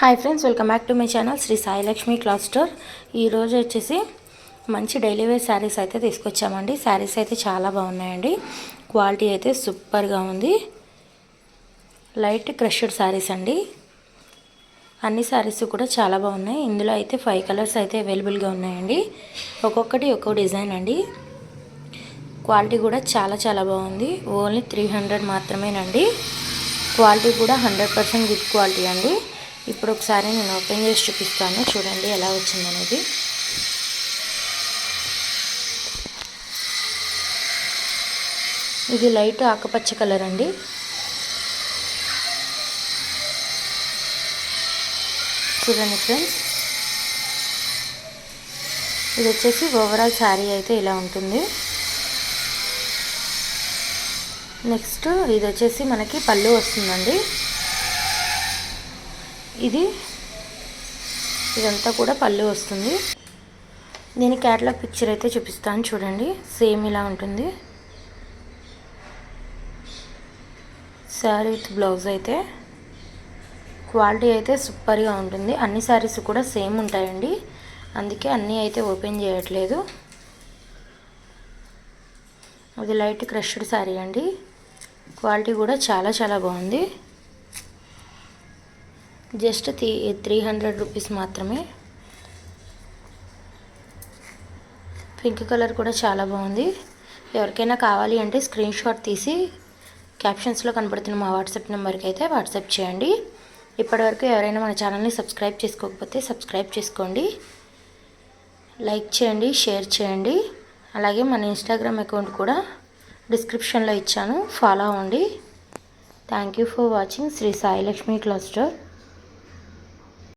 Hi friends welcome back to my channel Sri Sailakshmi cloth store ఈరోజు వచ్చేసి మంచి daily wear saris అయితే తీసుకొచ్చామండి. శారీస్ అయితే చాలా బాగున్నాయండి. క్వాలిటీ అయితే సూపర్గా ఉంది. లైట్ క్రష్డ్ శారీస్ అండి. అన్ని శారీస్ కూడా చాలా బాగున్నాయి. ఇందులో అయితే ఫైవ్ కలర్స్ అయితే అవైలబుల్గా ఉన్నాయండి. ఒక్కొక్కటి ఒక్కో డిజైన్ అండి. క్వాలిటీ కూడా చాలా చాలా బాగుంది. ఓన్లీ త్రీ హండ్రెడ్ మాత్రమేనండి. క్వాలిటీ కూడా హండ్రెడ్ పర్సెంట్ గుడ్ క్వాలిటీ అండి. ఇప్పుడు ఒకసారి నేను ఓపెన్ చేసి చూపిస్తాను. చూడండి ఎలా వచ్చిందనేది ఇది లైట్ ఆకుపచ్చ కలర్ అండి. చూడండి ఫ్రెండ్స్. ఇది వచ్చేసి ఓవరాల్ శారీ అయితే ఇలా ఉంటుంది. నెక్స్ట్ ఇది వచ్చేసి మనకి పళ్ళు వస్తుందండి. ఇది. ఇదంతా కూడా పళ్ళు వస్తుంది. నేను క్యాటలాగ్ పిక్చర్ అయితే చూపిస్తాను చూడండి. సేమ్ ఇలా ఉంటుంది. శారీ విత్ బ్లౌజ్ అయితే. క్వాలిటీ అయితే సూపర్గా ఉంటుంది. అన్ని శారీస్ కూడా సేమ్ ఉంటాయండి. అందుకే అన్నీ అయితే ఓపెన్ చేయట్లేదు. అది లైట్ క్రష్డ్ శారీ అండి. క్వాలిటీ కూడా చాలా చాలా బాగుంది. Just three three hundred rupees మాత్రమే. పింక్ కలర్ కూడా చాలా బాగుంది. ఎవరికైనా కావాలి అంటే స్క్రీన్ షాట్ తీసి క్యాప్షన్స్లో కనబడుతున్న మా వాట్సాప్ నెంబర్కి అయితే వాట్సాప్ చేయండి. ఇప్పటివరకు ఎవరైనా మన ఛానల్ని సబ్స్క్రైబ్ చేసుకోకపోతే సబ్స్క్రైబ్ చేసుకోండి. లైక్ చేయండి షేర్ చేయండి. అలాగే మన ఇన్స్టాగ్రామ్ అకౌంట్ కూడా డిస్క్రిప్షన్లో ఇచ్చాను. ఫాలో అవ్వండి. Thank you for watching Sri Sailakshmi cloth. Store